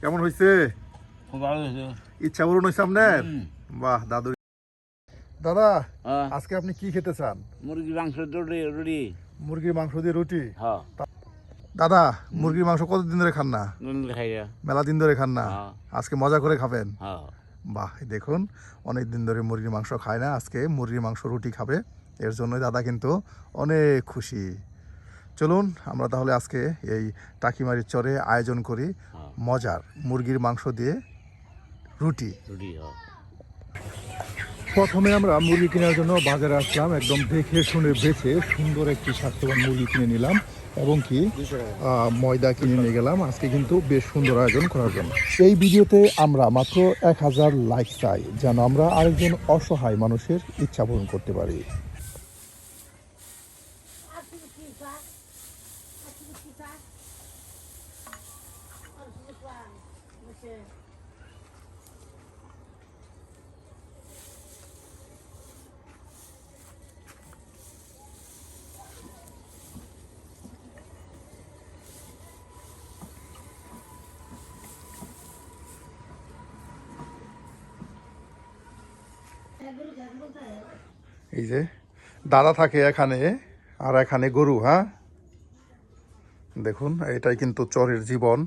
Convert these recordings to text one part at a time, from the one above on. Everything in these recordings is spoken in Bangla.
কেমন হয়েছে খুব ভালো হয়েছে ইচ্ছা পূরণ হয়েছে আপনার? বাহ দাদু। দাদা হ্যাঁ। আজকে আপনি কি খেতে চান? মুরগি মাংস রুটি মুরগির মাংস দিয়ে রুটি? হ্যাঁ। দাদা মুরগির মাংস কতদিন ধরে খান না? মেলা দিন ধরে খান না? হ্যাঁ। আজকে মজা করে খাবেন? বাহ দেখুন অনেক দিন ধরে মুরগির মাংস খায় না আজকে মুরগির মাংস রুটি খাবে। এর জন্যই দাদা কিন্তু অনেক খুশি। চলুন আমরা তাহলে আজকে এই টাকিমারির চরে আয়োজন করি। মজার মুরগির মাংস দিয়ে রুটি। রুটি প্রথমে আমরা মুরগি কেনার জন্য বাজারে আসলাম একদম দেখে শুনে বেছে সুন্দর একটি স্বাস্থ্যবান মুরগি কিনে নিলাম এবং কি ময়দা কিনে নিয়ে গেলাম। আজকে কিন্তু বেশ সুন্দর আয়োজন করার জন্য। এই ভিডিওতে আমরা মাত্র এক হাজার লাইক চাই যেন আমরা আরেকজন অসহায় মানুষের ইচ্ছা পূরণ করতে পারি। এই যে, দাদা থাকে এখানে আর এখানে গরু হ্যাঁ? দেখুন, এটাই কিন্তু চরের জীবন।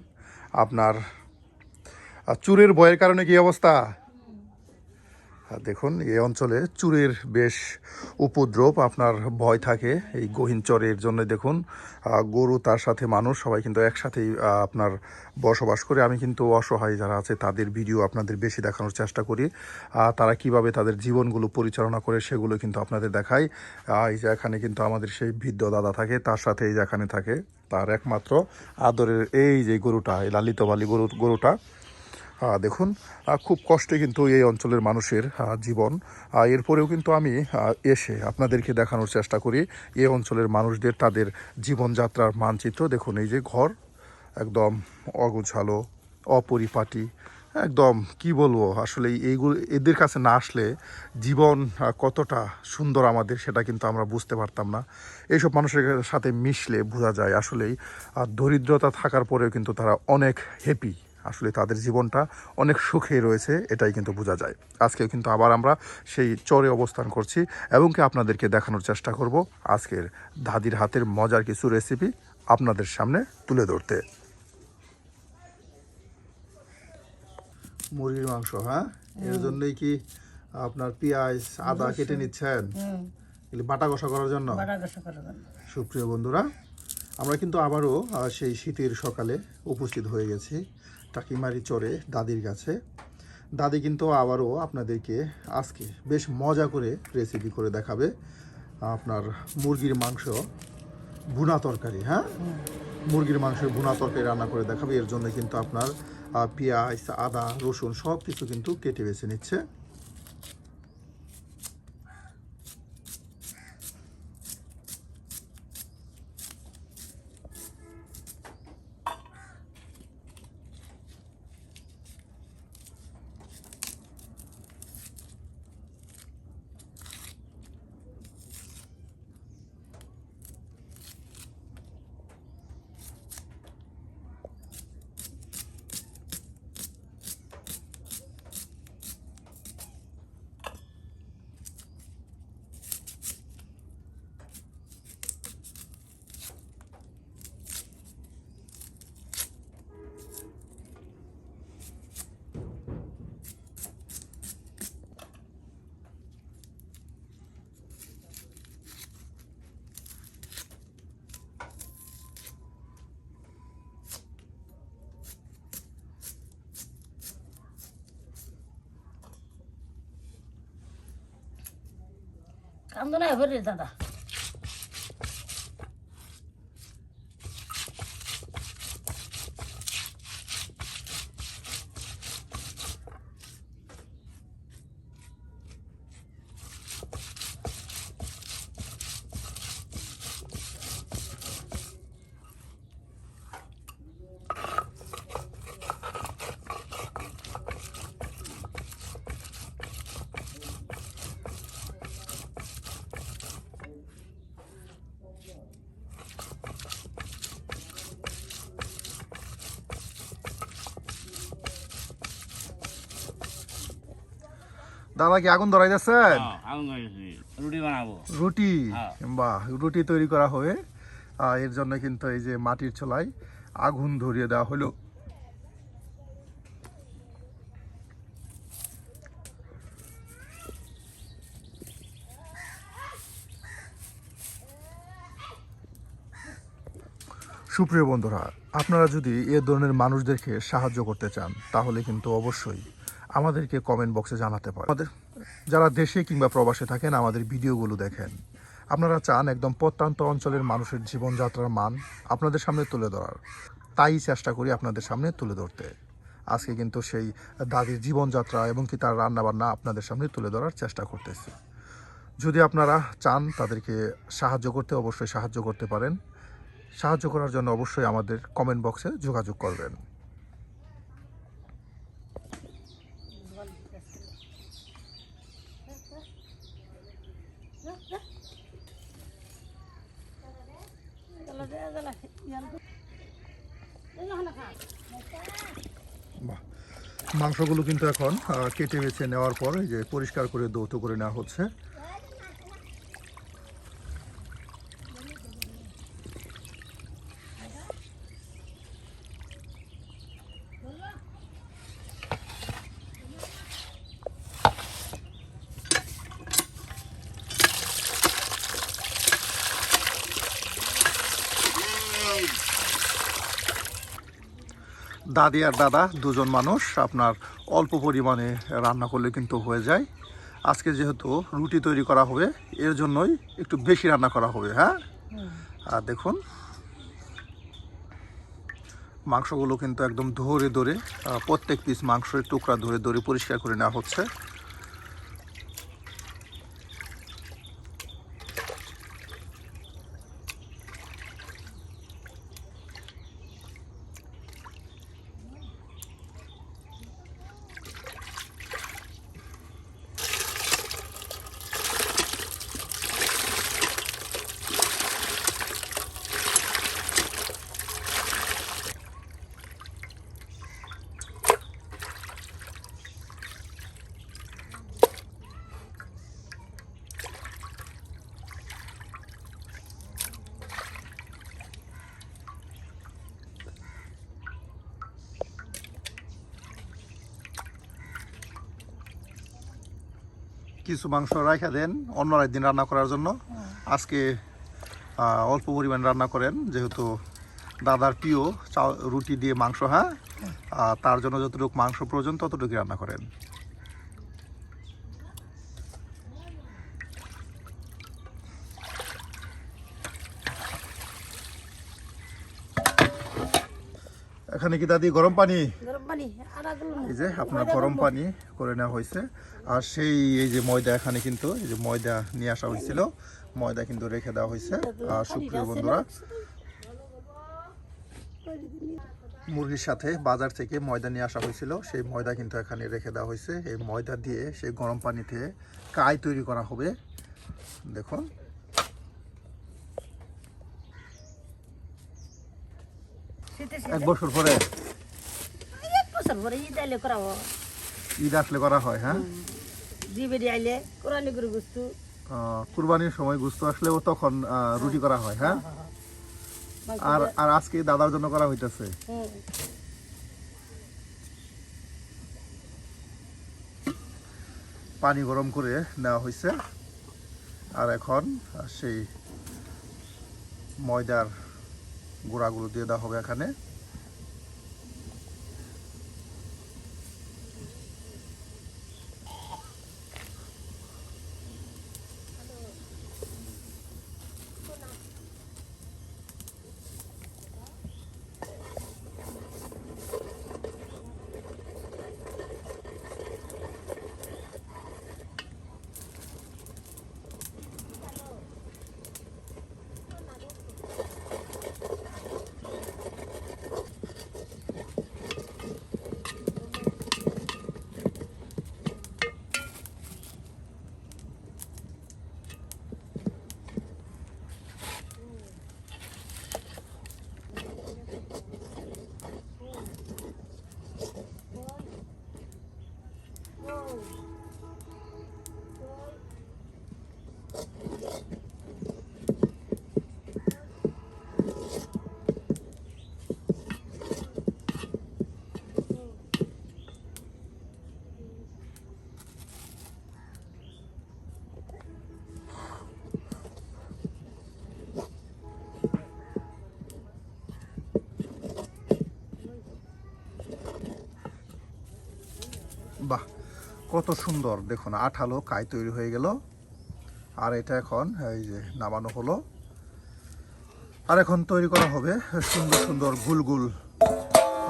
আপনার চুরের বয়ের কারণে কি অবস্থা? দেখুন, এই অঞ্চলে চুরের বেশ উপদ্রব, আপনার ভয় থাকে এই গহীন চরের জন্য। দেখুন গরু, তার সাথে মানুষ, সবাই কিন্তু একসাথেই আপনার বসবাস করে। আমি কিন্তু অসহায় যারা আছে, তাদের ভিডিও আপনাদের বেশি দেখানোর চেষ্টা করি। তারা কীভাবে তাদের জীবনগুলো পরিচালনা করে, সেগুলো কিন্তু আপনাদের দেখাই। এই যে এখানে কিন্তু আমাদের সেই বৃদ্ধ দাদা থাকে, তার সাথে এই যেখানে থাকে, তার একমাত্র আদরের এই যে গরুটা, এই লালিত বালি গরু, গরুটা। দেখুন খুব কষ্টে কিন্তু এই অঞ্চলের মানুষের জীবন। এরপরেও কিন্তু আমি এসে আপনাদেরকে দেখানোর চেষ্টা করি এই অঞ্চলের মানুষদের তাদের জীবনযাত্রার মানচিত্র। দেখুন এই যে ঘর একদম অগোছালো অপরিপাটি একদম কি বলব আসলে এইগুলো এদের কাছে না আসলে জীবন কতটা সুন্দর আমাদের সেটা কিন্তু আমরা বুঝতে পারতাম না। এইসব মানুষের সাথে মিশলে বোঝা যায় আসলেই আহ, দরিদ্রতা থাকার পরেও কিন্তু তারা অনেক হ্যাপি আসলে তাদের জীবনটা অনেক সুখে রয়েছে এটাই কিন্তু বোঝা যায়। আজকেও কিন্তু আবার আমরা সেই চরে অবস্থান করছি এবং কি আপনাদেরকে দেখানোর চেষ্টা করব আজকের দাদির হাতের মজার কিছু রেসিপি আপনাদের সামনে তুলে ধরতে। মুরগির মাংস হ্যাঁ? এর জন্যই কি আপনার পেঁয়াজ আদা কেটে নিচ্ছেন? হুম। বাটা কষা করার জন্য? বাটা কষা করার জন্য। সুপ্রিয় বন্ধুরা আমরা কিন্তু আবারও সেই শীতের সকালে উপস্থিত হয়ে গেছি। টাকিমারি চরে দাদির কাছে। দাদি কিন্তু আবারও আপনাদেরকে আজকে বেশ মজা করে রেসিপি করে দেখাবে। আপনার মুরগির মাংস ভুনা তরকারি হ্যাঁ? মুরগির মাংসের ভুনা তরকারি রান্না করে দেখাবে। এর জন্য কিন্তু আপনার পেঁয়াজ, আদা, রসুন সব কিছু কিন্তু কেটে বেছে নিচ্ছে। কান্দো না এবারে দাদা দাদা কি আগুন ধরাই যাচ্ছেন হ্যাঁ, রুটি বানাবো। রুটি? হ্যাঁ। বাহ রুটি তৈরি করা হবে এর জন্য কিন্তু এই যে মাটির চোলায় আগুন ধরিয়ে দেওয়া হলো। সুপ্রিয় বন্ধুরা আপনারা যদি এ ধরনের মানুষদেরকে সাহায্য করতে চান তাহলে কিন্তু অবশ্যই আমাদেরকে কমেন্ট বক্সে জানাতে পারেন। আমাদের যারা দেশে কিংবা প্রবাসে থাকেন, আমাদের ভিডিওগুলো দেখেন। আপনারা চান একদম প্রত্যন্ত অঞ্চলের মানুষের জীবনযাত্রার মান আপনাদের সামনে তুলে ধরার। তাই চেষ্টা করি আপনাদের সামনে তুলে ধরতে। আজকে কিন্তু সেই দাদির জীবনযাত্রা এবং কি তার রান্নাবান্না আপনাদের সামনে তুলে ধরার চেষ্টা করতেছি। যদি আপনারা চান তাদেরকে সাহায্য করতে, অবশ্যই সাহায্য করতে পারেন। সাহায্য করার জন্য অবশ্যই আমাদের কমেন্ট বক্সে যোগাযোগ করবেন বাহ মাংসগুলো কিন্তু এখন কেটে বেছে নেওয়ার পর যে পরিষ্কার করে দৌত করে নেওয়া হচ্ছে। দাদি আর দাদা দুজন মানুষ আপনার অল্প পরিমাণে রান্না করলে কিন্তু হয়ে যায়। আজকে যেহেতু রুটি তৈরি করা হবে এর জন্যই একটু বেশি রান্না করা হবে হ্যাঁ? আর দেখুন মাংসগুলো কিন্তু একদম ধরে ধরে প্রত্যেক পিস মাংসের টুকরা ধরে ধরে পরিষ্কার করে নেওয়া হচ্ছে। কিছু মাংস রাখা দেন, অন্য একদিন রান্না করার জন্য। আজকে অল্প পরিমাণ রান্না করেন, যেহেতু দাদার প্রিয় চাল রুটি দিয়ে মাংস হ্যাঁ? তার জন্য যতটুকু মাংস প্রয়োজন ততটুকু রান্না করেন। এখানে কি দাদি গরম পানি? এই যে আপনার গরম পানি করে নেওয়া হয়েছে। আর সেই এই যে ময়দা এখানে কিন্তু এই যে ময়দা নিয়ে আসা হয়েছিল ময়দা কিন্তু রেখে দেওয়া হয়েছে। আর সুপ্রিয় বন্ধুরা মুরগির সাথে বাজার থেকে ময়দা নিয়ে আসা হয়েছিল। সেই ময়দা কিন্তু এখানে রেখে দেওয়া হয়েছে। এই ময়দা দিয়ে সেই গরম পানিতে কাই তৈরি করা হবে। দেখুন। এক বছর পরে বছর পরে ঈদ আইলে করাবো ঈদ আসলে করা হয় হ্যাঁ জিবেরি আইলে কোরআনি করে গুস্তু কুরবানির সময় গুস্ত আসলেও তখন রুটি করা হয় হ্যাঁ আর আর আজকে দাদার জন্য করা হইতেছে। পানি গরম করে নেওয়া হয়েছে আর এখন সেই ময়দার গুঁড়াগুলো দিয়ে দেওয়া হবে এখানে। কত সুন্দর। দেখুন আঠালো কাই তৈরি হয়ে গেল। আর এটা এখন এই যে নামানো হলো। আর এখন তৈরি করা হবে সুন্দর সুন্দর গুল গুল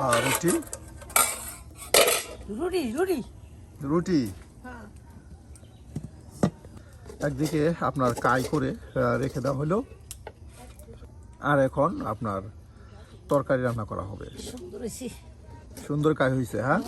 আহ, রুটি। রুটি রুটি। রুটি। হ্যাঁ। একদিকে আপনার কাই করে রেখে দেওয়া হলো। আর এখন আপনার তরকারি রান্না করা হবে। সুন্দর কাই হয়েছে হ্যাঁ?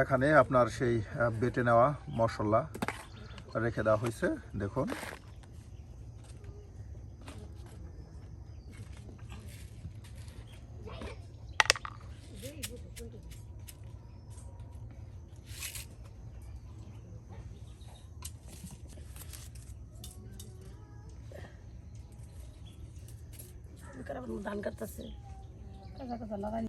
এখানে আপনার সেই বেটে নেওয়া মশলা রেখে দেওয়া হয়েছে। দেখুন। ধান কাটতেছে কাঁচা কাঁচা লাগাই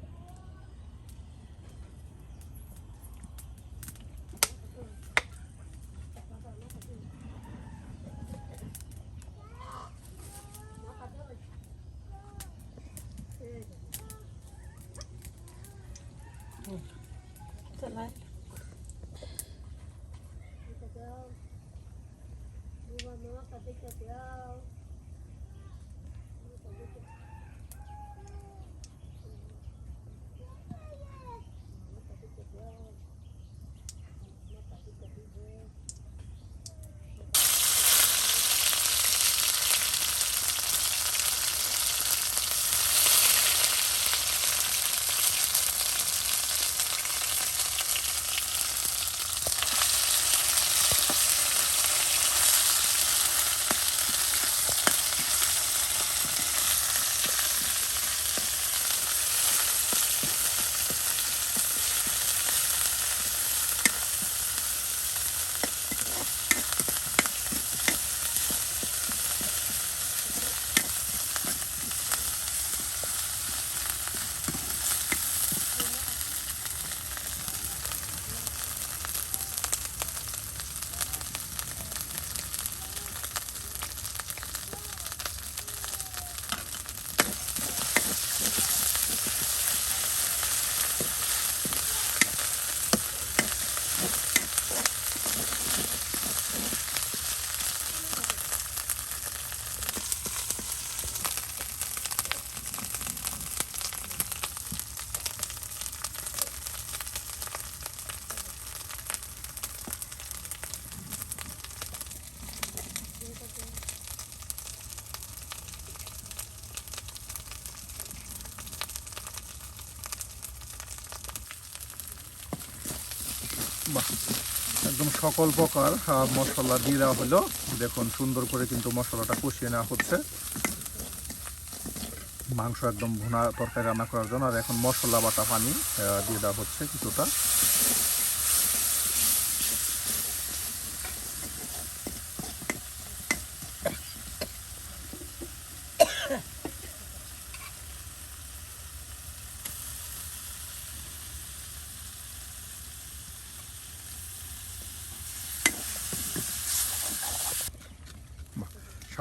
একদম সকল প্রকার মশলা দিয়ে দেওয়া হলো। দেখুন, সুন্দর করে কিন্তু মশলাটা কষিয়ে নেওয়া হচ্ছে। মাংস একদম ভুনা তরকারি রান্না করার জন্য। আর এখন মশলা বাটা পানি দিয়ে দেওয়া হচ্ছে কিছুটা।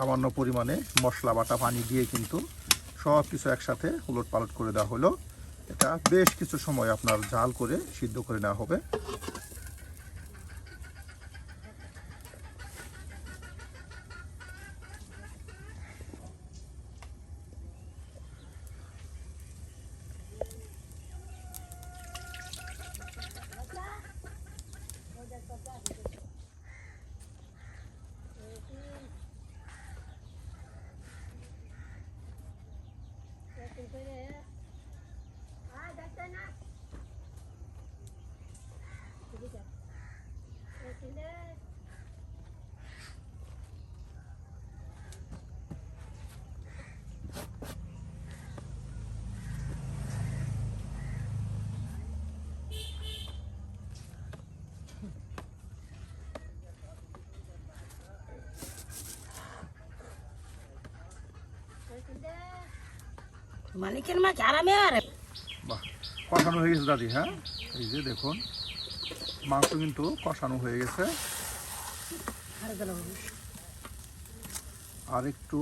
সামান্য পরিমাণে মশলা, বাটা, পানি দিয়ে কিন্তু সব কিছু একসাথে উলট পালট করে দেওয়া হলো। এটা বেশ কিছু সময় আপনার জাল করে সিদ্ধ করে নেওয়া হবে। মালিকের মাছ আরামে আর। বাহ কষানো হয়ে গেছে দাদি হ্যাঁ? এই যে দেখুন মাংস কিন্তু কষানো হয়ে গেছে। আর একটু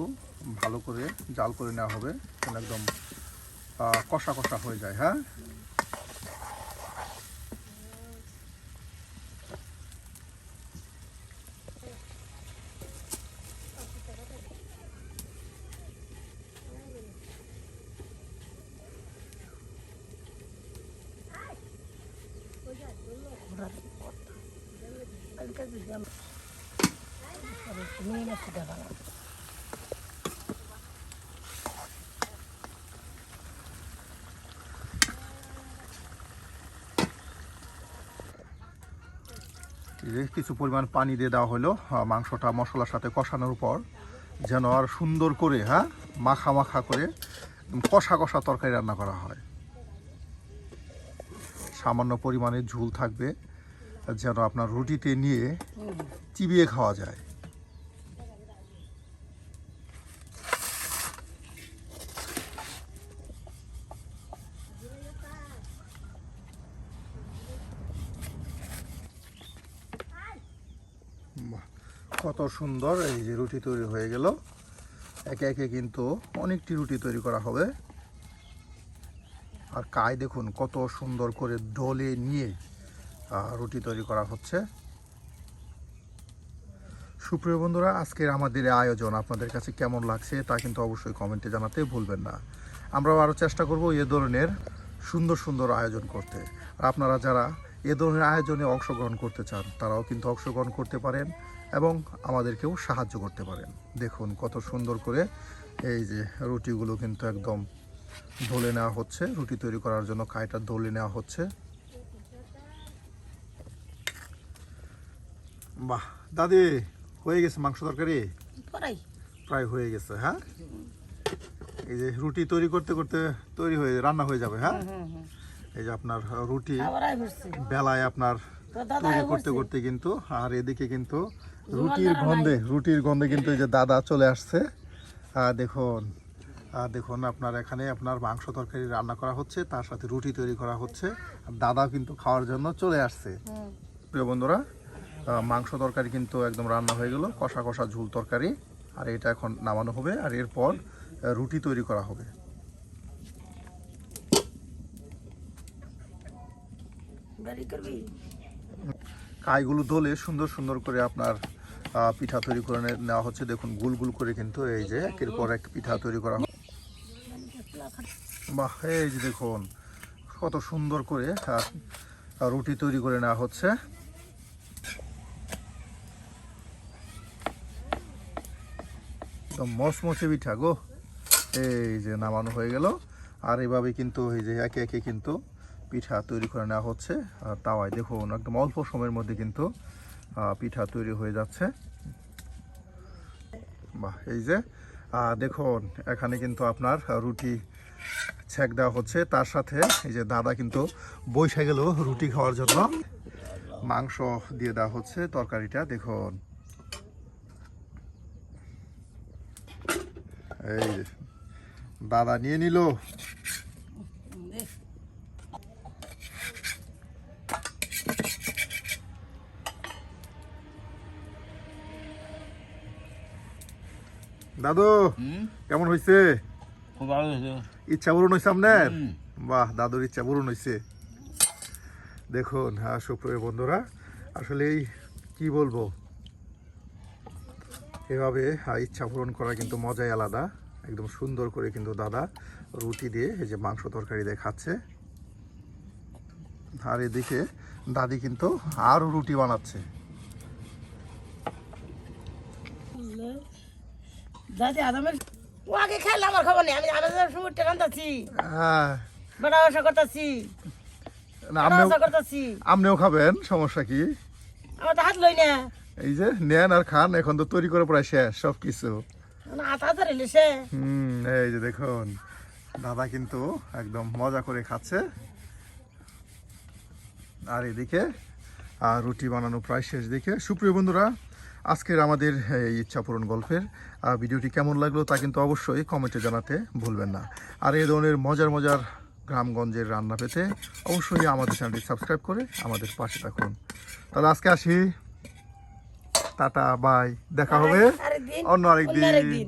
ভালো করে জাল করে নেওয়া হবে একদম কষা কষা হয়ে যায় হ্যাঁ নিয়ে নাকি দেখা না এই যে কিছু পরিমাণ পানি দিয়ে দেওয়া হলো। মাংসটা মশলার সাথে কষানোর পর যেন আর সুন্দর করে হ্যাঁ মাখা মাখা করে কষা কষা তরকারি রান্না করা হয়। সামান্য পরিমাণে ঝুল থাকবে যেন আপনার রুটিতে নিয়ে চিবিয়ে খাওয়া যায়। কত সুন্দর এই যে রুটি তৈরি হয়ে গেল। একে একে কিন্তু অনেকটি রুটি তৈরি করা হবে। আর কায় দেখুন কত সুন্দর করে ডলে নিয়ে রুটি তৈরি করা হচ্ছে। সুপ্রিয় বন্ধুরা, আজকের আমাদের আয়োজন আপনাদের কাছে কেমন লাগছে তা কিন্তু অবশ্যই কমেন্টে জানাতে ভুলবেন না। আমরাও আরও চেষ্টা করব এ ধরনের সুন্দর সুন্দর আয়োজন করতে। আর আপনারা যারা এ ধরনের আয়োজনে অংশগ্রহণ করতে চান তারাও কিন্তু অংশগ্রহণ করতে পারেন এবং আমাদেরকেও সাহায্য করতে পারেন। দেখুন কত সুন্দর করে এই যে রুটিগুলো কিন্তু একদম ধলে নেওয়া হচ্ছে। রুটি তৈরি করার জন্য কাইটা ধলে নেওয়া হচ্ছে। বাহ দাদি হয়ে গেছে মাংস তরকারি? প্রায়। হয়ে গেছে হ্যাঁ? এই যে রুটি তৈরি করতে করতে তৈরি হয়ে রান্না হয়ে যাবে হ্যাঁ? এই যে আপনার রুটি বেলায় আপনার তৈরি করতে করতে কিন্তু আর এদিকে কিন্তু রুটির গন্ধে রুটির গন্ধে কিন্তু এই যে দাদা চলে আসছে। আর দেখুন আর দেখুন আপনার এখানে আপনার মাংস তরকারি রান্না করা হচ্ছে তার সাথে রুটি তৈরি করা হচ্ছে আর দাদা কিন্তু খাওয়ার জন্য চলে আসছে। প্রিয় বন্ধুরা মাংস তরকারি কিন্তু একদম রান্না হয়ে গেল কষা কষা ঝুল তরকারি আর এটা এখন নামানো হবে আর এরপর রুটি তৈরি করা হবে বাড়ি করবি কাইগুলো দলে সুন্দর সুন্দর করে আপনার পিঠা তৈরি করে নেওয়া হচ্ছে। দেখুন, গুল গুল করে কিন্তু এই যে একের পর এক পিঠা তৈরি করা বাহ, এই যে দেখুন, কত সুন্দর করে রুটি তৈরি করে নেওয়া হচ্ছে। একদম পিঠা গো। এই যে নামানো হয়ে গেল। আর এভাবে কিন্তু এই যে একে একে কিন্তু পিঠা তৈরি করে নেওয়া হচ্ছে। আর তাওয়ায় দেখুন, একদম অল্প সময়ের মধ্যে কিন্তু পিঠা তৈরি হয়ে যাচ্ছে। বাহ, এই যে দেখুন, এখানে কিন্তু আপনার রুটি ছেঁক দেওয়া হচ্ছে। তার সাথে এই যে দাদা কিন্তু বৈশা গেল রুটি খাওয়ার জন্য। মাংস দিয়ে দেওয়া হচ্ছে তরকারিটা, দেখুন। এই দাদা নিয়ে নিল। দাদু কেমন হয়েছে খুব ভালো হয়েছে ইচ্ছা পূরণ হয়েছে আপনার? বাহ দাদুর ইচ্ছা পূরণ হয়েছে দেখুন হ্যাঁ সুপ্রিয় বন্ধুরা আসলে এই কি বলব? এভাবে হ্যাঁ, ইচ্ছা পূরণ করা কিন্তু মজাই আলাদা। একদম সুন্দর করে কিন্তু দাদা রুটি দিয়ে এই যে মাংস তরকারি দিয়ে খাচ্ছে আর এদিকে দাদি কিন্তু আরও রুটি বানাচ্ছে। দাদি আদামের ও আগে খাইলে আমার খবর নেই আমি আনাজের সময় টেকান্তাছি হ্যাঁ। বেড়া বসা করতেছি আপনিও বসা করতেছি আপনিও খাবেন সমস্যা কি? আমার তো হাত লই না। এই যে নেন আর খান এখন তো তৈরি করে প্রায় শেষ সব কিছু হুম এই যে দেখুন দাদা কিন্তু একদম মজা করে খাচ্ছে। আর এদিকে আর রুটি বানানো প্রায় শেষ দিকে সুপ্রিয় বন্ধুরা আজকের আমাদের এই ইচ্ছাপূরণ গল্পের আহ, ভিডিওটি কেমন লাগল তা কিন্তু অবশ্যই কমেন্টে জানাতে ভুলবেন না। আর এই ধরনের মজার মজার গ্রামগঞ্জের রান্না পেতে অবশ্যই আমাদের চ্যানেলটি সাবস্ক্রাইব করে আমাদের পাশে থাকুন। তাহলে আজকে আসি। Tata bye. দেখা হবে আরেকদিন অন্য আরেকদিন।